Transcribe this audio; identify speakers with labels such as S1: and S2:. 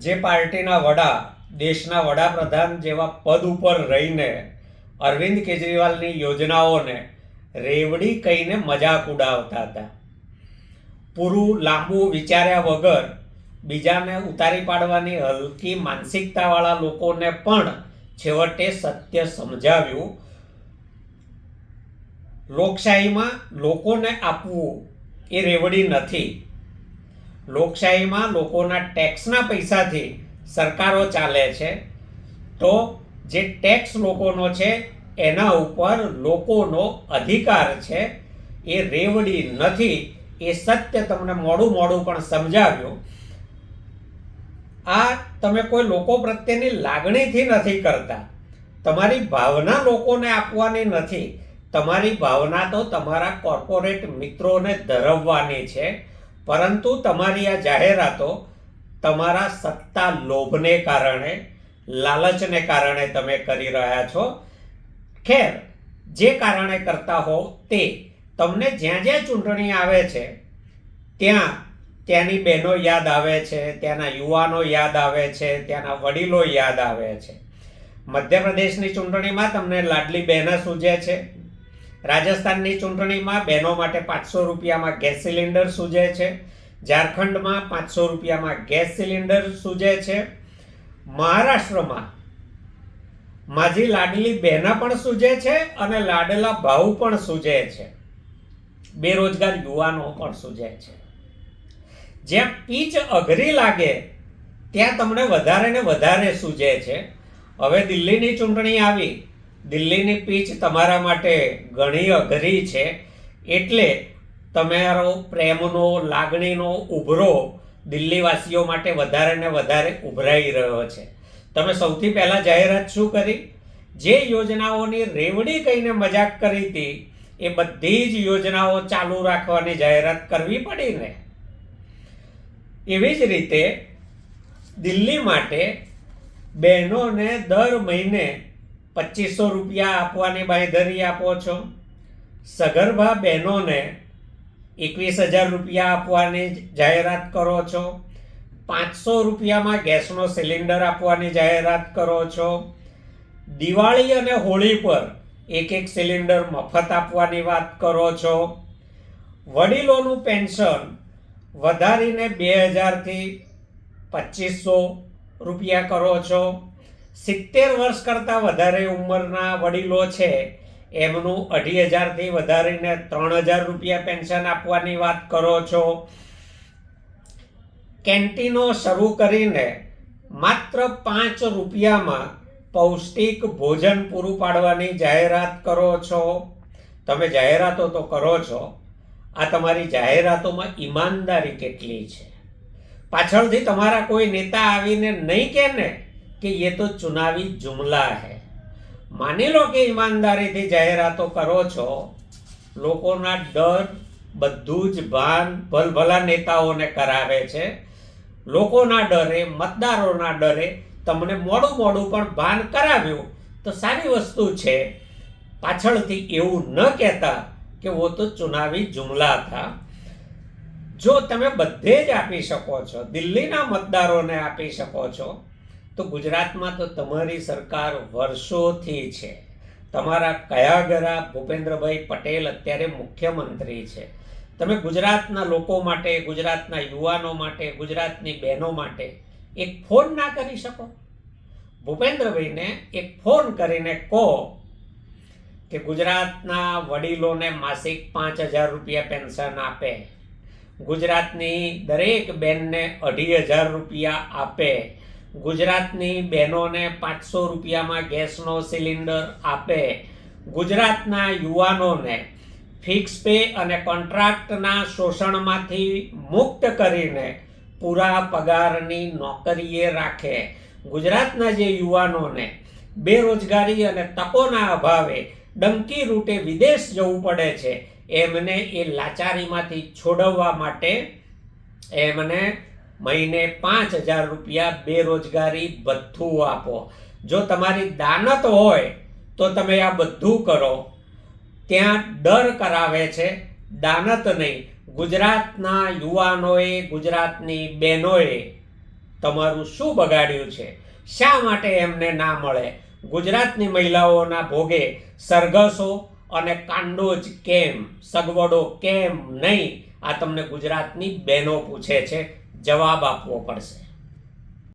S1: જે પાર્ટીના વડા, દેશના વડાપ્રધાન જેવા પદ ઉપર રહીને અરવિંદ કેજરીવાલની યોજનાઓને રેવડી કહીને મજાક ઉડાવતા હતા. પૂરું લાંબુ વિચાર્યા વગર બીજાને ઉતારી પાડવાની હલકી માનસિકતાવાળા લોકોને પણ છેવટે સત્ય સમજાવ્યું. લોકશાહીમાં લોકોને આપવું એ રેવડી નથી. લોકશાહીમાં લોકોના ટેક્સના પૈસાથી સરકારો ચાલે છે. તો જે ટેક્સ લોકોનો છે, એના ઉપર લોકોનો અધિકાર છે. એ રેવડી નથી. એ સત્ય તમને મોડું મોડું પણ સમજાવ્યું. આ તમે કોઈ લોકો પ્રત્યેની લાગણીથી નથી કરતા. તમારી ભાવના લોકોને આપવાની નથી. તમારી ભાવના તો તમારા કોર્પોરેટ મિત્રોને ધરવવાની છે. પરંતુ તમારી આ જાહેરાતો તમારા સત્તા લોભને કારણે, લાલચને કારણે તમે કરી રહ્યા છો. ખેર, જે કારણે કરતા હો તે તમને જ્યાં જ્યાં ચૂંટણી આવે છે, ત્યાં ત્યાંની બહેનો યાદ આવે છે, ત્યાંના યુવાનો યાદ આવે છે, ત્યાંના વડીલો યાદ આવે છે. મધ્યપ્રદેશની ચૂંટણીમાં તમને લાડલી બહેના સૂજે છે. રાજસ્થાનની ચૂંટણીમાં બહેનો માટે પાંચસો રૂપિયામાં ગેસ સિલિન્ડર સૂજે છે. ઝારખંડમાં પાંચસો રૂપિયામાં ગેસ સિલિન્ડર સૂજે છે. મહારાષ્ટ્રમાં માજી લાડલી બહેના પણ સૂજે છે અને લાડલા ભાવ પણ સૂજે છે. બેરોજગાર યુવાનો પણ સૂજે છે. જ્યાં પીચ અઘરી લાગે, ત્યાં તમને વધારે ને વધારે સૂજે છે. હવે દિલ્હીની ચૂંટણી આવી. દિલ્હીની પીચ તમારા માટે ઘણી અઘરી છે, એટલે તમારો પ્રેમનો, લાગણીનો ઉભરો દિલ્હીવાસીઓ માટે વધારે ને વધારે ઉભરાઈ રહ્યો છે. તમે સૌથી પહેલાં જાહેરાત શું કરી? જે યોજનાઓની રેવડી કહીને મજાક કરી હતી, એ બધી જ યોજનાઓ ચાલુ રાખવાની જાહેરાત કરવી પડી ને? એવી જ રીતે દિલ્હી માટે બહેનોને દર મહિને પચીસો રૂપિયા આપવાની બાંયધરી આપો છો. સગર્ભા બહેનોને એકવીસ હજાર રૂપિયા આપવાની જાહેરાત કરો છો. પાંચસો રૂપિયામાં ગેસનો સિલિન્ડર આપવાની જાહેરાત કરો છો. દિવાળી અને હોળી પર એક એક સિલિન્ડર મફત આપવાની વાત કરો છો. વડીલોનું પેન્શન વધારીને બે હજારથી પચીસો રૂપિયા કરો છો. સિત્તેર વર્ષ કરતાં વધારે ઉંમરના વડીલો છે, એમનું અઢી હજારથી વધારીને ત્રણ હજાર રૂપિયા પેન્શન આપવાની વાત કરો છો. કેન્ટીનો શરૂ કરીને માત્ર પાંચ રૂપિયામાં પૌષ્ટિક ભોજન પૂરું પાડવાની જાહેરાત કરો છો. તમે જાહેરાતો તો કરો છો. આ તમારી જાહેરાતોમાં ઈમાનદારી કેટલી છે? પાછળથી તમારા કોઈ નેતા આવીને નહીં કહે ને કે એ તો ચુનાવી જુમલા હે. માની લો કે ઈમાનદારીથી જાહેરાતો કરો છો, લોકોના ડર બધું જ ભાન ભલભલા નેતાઓને કરાવે છે. લોકોના ડરે, મતદારોના ડરે તમને મોડું મોડું પણ ભાન કરાવ્યું તો સારી વસ્તુ છે. પાછળથી એવું ન કહેતા કે વો તો ચુનાવી જુમલા હતા. જો તમે બધે જ આપી શકો છો, દિલ્હીના મતદારોને આપી શકો છો તો ગુજરાતમાં તો તમારી સરકાર વર્ષોથી છે. તમારા કયાગરા ભૂપેન્દ્રભાઈ પટેલ અત્યારે મુખ્યમંત્રી છે. તમે ગુજરાતના લોકો માટે, ગુજરાતના યુવાનો માટે, ગુજરાતની બહેનો માટે એક ફોન ના કરી શકો. ભૂપેન્દ્રભાઈને એક ફોન કરીને કહો કે ગુજરાતના વડીલોને માસિક પાંચ હજાર રૂપિયા પેન્શન આપે. ગુજરાતની દરેક બેનને અઢી હજાર રૂપિયા આપે. ગુજરાતની બહેનોને પાંચસો રૂપિયામાં ગેસનો સિલિન્ડર આપે. ગુજરાતના યુવાનોને ફિક્સ પે અને કોન્ટ્રાક્ટના શોષણમાંથી મુક્ત કરીને પૂરા પગારની નોકરીએ રાખે. ગુજરાતના જે યુવાનોને બેરોજગારી અને તકોના અભાવે ડંકી રૂટે વિદેશ જવું પડે છે, એમને એ લાચારીમાંથી છોડવવા માટે એમને મહિને પાંચ હજાર રૂપિયા બેરોજગારી ભથ્થું આપો. જો તમારી દાનત હોય તો તમે આ બધું કરો. ત્યાં ડર કરાવે છે, દાનત નહીં. ગુજરાતના યુવાનોએ, ગુજરાતની બહેનોએ તમારું શું બગાડ્યું છે? શા માટે એમને ના મળે? ગુજરાતની મહિલાઓના ભોગે સરઘસો અને કાંડોજ કેમ? સગવડો કેમ નહીં? આ તમને ગુજરાતની બહેનો પૂછે છે. જવાબ આપવો પડશે